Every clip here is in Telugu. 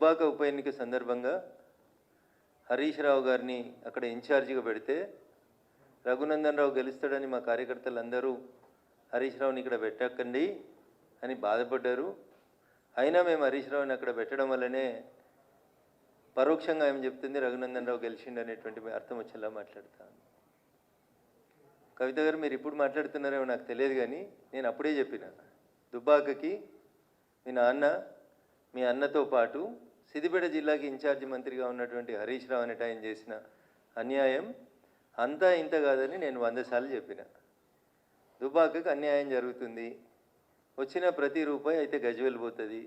దుబ్బాక ఉప ఎన్నిక సందర్భంగా హరీష్ రావు గారిని అక్కడ ఇన్ఛార్జిగా పెడితే రఘునందన్ రావు గెలుస్తాడని మా కార్యకర్తలందరూ హరీష్ రావుని ఇక్కడ పెట్టకండి అని బాధపడ్డారు. అయినా మేము హరీష్ రావుని అక్కడ పెట్టడం వల్లనే పరోక్షంగా ఏం చెప్తుంది? రఘునందన్ రావు గెలిచిండు అనేటువంటి అర్థం వచ్చేలా మాట్లాడతాను కవిత గారు మీరు ఇప్పుడు మాట్లాడుతున్నారేమో నాకు తెలియదు కానీ నేను అప్పుడే చెప్పిన. దుబ్బాకకి మీ నాన్న మీ అన్నతో పాటు సిద్దిపేట జిల్లాకి ఇన్ఛార్జి మంత్రిగా ఉన్నటువంటి హరీష్ రావు అనేట ఆయన చేసిన అన్యాయం అంతా ఇంత కాదని నేను వంద సార్లు చెప్పిన. దుబాకకు అన్యాయం జరుగుతుంది. వచ్చిన ప్రతి రూపాయి అయితే గజ్వెల్ పోతుంది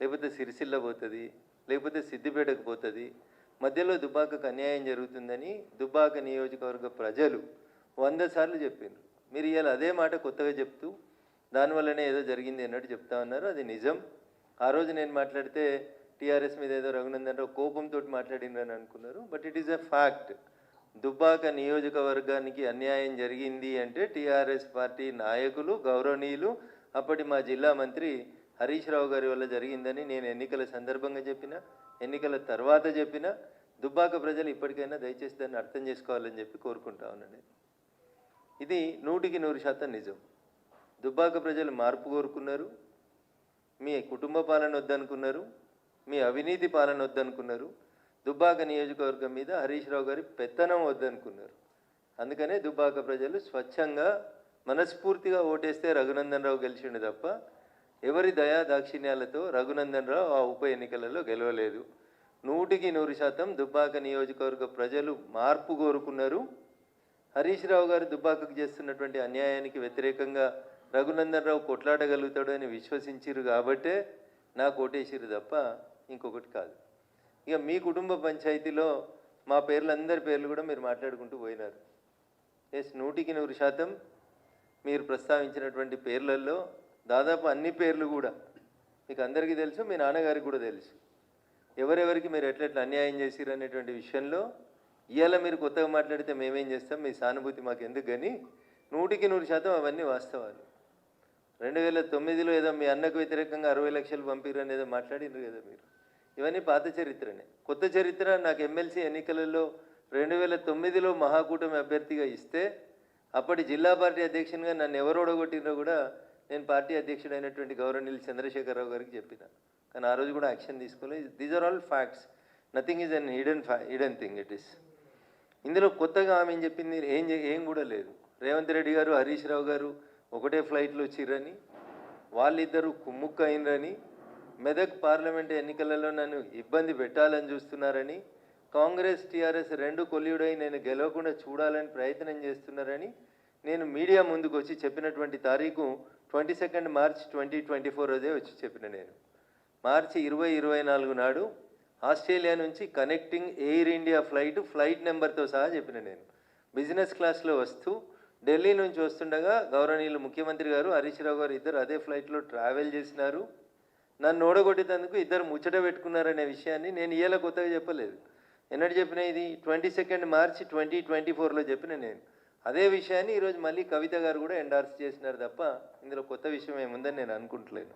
లేకపోతే సిరిసిల్ల పోతుంది లేకపోతే సిద్దిపేటకు పోతుంది. మధ్యలో దుబాకకు అన్యాయం జరుగుతుందని దుబాక నియోజకవర్గ ప్రజలు వంద సార్లు చెప్పిండ్రు మీరు ఇవాళ అదే మాట కొత్తగా చెప్తూ దానివల్లనే ఏదో జరిగింది అన్నట్టు చెప్తా ఉన్నారు. అది నిజం. ఆ రోజు నేను మాట్లాడితే టీఆర్ఎస్ మీద ఏదో రఘునందన్ రావు కోపంతో మాట్లాడిండ్రని అనుకున్నారు. But it is a fact Dubbaka నియోజకవర్గానికి అన్యాయం జరిగింది అంటే టీఆర్ఎస్ పార్టీ నాయకులు గౌరవనీయులు అప్పటి మా జిల్లా మంత్రి హరీష్ రావు గారి వల్ల జరిగిందని నేను ఎన్నికల సందర్భంగా చెప్పిన ఎన్నికల తర్వాత చెప్పిన దుబ్బాక ప్రజలు ఇప్పటికైనా దయచేసి దాన్ని అర్థం చేసుకోవాలని చెప్పి కోరుకుంటా ఉన్నాను. ఇది నూటికి నూరు శాతం నిజం. దుబ్బాక ప్రజలు మార్పు కోరుకున్నారు. మీ కుటుంబ పాలన వద్దనుకున్నారు. మీ అవినీతి పాలన వద్దనుకున్నారు. దుబ్బాక నియోజకవర్గం మీద హరీష్ రావు గారి పెత్తనం వద్దనుకున్నారు. అందుకనే దుబ్బాక ప్రజలు స్వచ్ఛంగా మనస్ఫూర్తిగా ఓటేస్తే రఘునందన్ రావు గెలిచిండు తప్ప ఎవరి దయా దాక్షిణ్యాలతో రఘునందన్ రావు ఆ ఉప ఎన్నికలలో గెలవలేదు. నూటికి నూరు శాతం దుబ్బాక నియోజకవర్గ ప్రజలు మార్పు కోరుకున్నారు. హరీష్ రావు గారు దుబ్బాకకు చేస్తున్నటువంటి అన్యాయానికి వ్యతిరేకంగా రఘునందన్ రావు కొట్లాడగలుగుతాడు అని విశ్వసించారు కాబట్టే నాకు ఓటేసిరు తప్ప ఇంకొకటి కాదు. ఇక మీ కుటుంబ పంచాయతీలో మా పేర్లు అందరి పేర్లు కూడా మీరు మాట్లాడుకుంటూ పోయినారు. ఎస్ నూటికి నూరు శాతం మీరు ప్రస్తావించినటువంటి పేర్లలో దాదాపు అన్ని పేర్లు కూడా మీకు అందరికీ తెలుసు మీ నాన్నగారికి కూడా తెలుసు. ఎవరెవరికి మీరు ఎట్లెట్లా అన్యాయం చేసిరు అనేటువంటి విషయంలో ఇవాళ మీరు కొత్తగా మాట్లాడితే మేమేం చేస్తాం మీ సానుభూతి మాకు ఎందుకు కానీ నూటికి నూరు శాతం అవన్నీ వాస్తవాలు. రెండు వేల తొమ్మిదిలో ఏదో మీ అన్నకు వ్యతిరేకంగా అరవై లక్షలు పంపిరు ఏదో మాట్లాడినారు కదా మీరు. ఇవన్నీ పాత చరిత్రనే. కొత్త చరిత్ర నాకు ఎమ్మెల్సీ ఎన్నికలలో రెండు వేల తొమ్మిదిలో మహాకూటమి అభ్యర్థిగా ఇస్తే అప్పటి జిల్లా పార్టీ అధ్యక్షునిగా నన్ను ఎవరు ఓడగొట్టినో కూడా నేను పార్టీ అధ్యక్షుడైనటువంటి గౌరవనీయులు చంద్రశేఖరరావు గారికి చెప్పిన. కానీ ఆ రోజు కూడా యాక్షన్ తీసుకోలేదు. These are all facts nothing is un hidden ఫ్యా హిడెన్ థింగ్ ఇట్ ఈస్ ఇందులో కొత్తగా ఆమె ఏం చెప్పింది? ఏం ఏం కూడా లేదు. రేవంత్ రెడ్డి గారు హరీష్ రావు గారు ఒకటే ఫ్లైట్లో వచ్చిర్రని వాళ్ళిద్దరూ కుమ్ముక్క అయినరని మెదక్ పార్లమెంట్ ఎన్నికలలో నన్ను ఇబ్బంది పెట్టాలని చూస్తున్నారని కాంగ్రెస్ టీఆర్ఎస్ రెండు కొల్యుడై నేను గెలవకుండా చూడాలని ప్రయత్నం చేస్తున్నారని నేను మీడియా ముందుకు వచ్చి చెప్పినటువంటి తారీఖు twenty second March twenty twenty four రోజే వచ్చి చెప్పిన నేను. మార్చి ఇరవై ఇరవై నాలుగు నాడు ఆస్ట్రేలియా నుంచి connecting Air India flight flight నెంబర్తో సహా చెప్పిన నేను. బిజినెస్ క్లాస్లో వస్తూ ఢిల్లీ నుంచి వస్తుండగా గౌరవనీయులు ముఖ్యమంత్రి గారు హరీష్ రావు గారు ఇద్దరు అదే ఫ్లైట్లో ట్రావెల్ చేసినారు. నన్ను ఓడగొట్టేందుకు ఇద్దరు ముచ్చట పెట్టుకున్నారనే విషయాన్ని నేను ఇయ్యాల కొత్తగా చెప్పలేదు. ఎన్నటి చెప్పిన ఇది ట్వంటీ సెకండ్ మార్చి ట్వంటీ ట్వంటీ ఫోర్లో చెప్పిన నేను. అదే విషయాన్ని ఈరోజు మళ్ళీ కవిత గారు కూడా ఎండార్స్ చేసినారు తప్ప ఇందులో కొత్త విషయం ఏముందని నేను అనుకుంటలేను.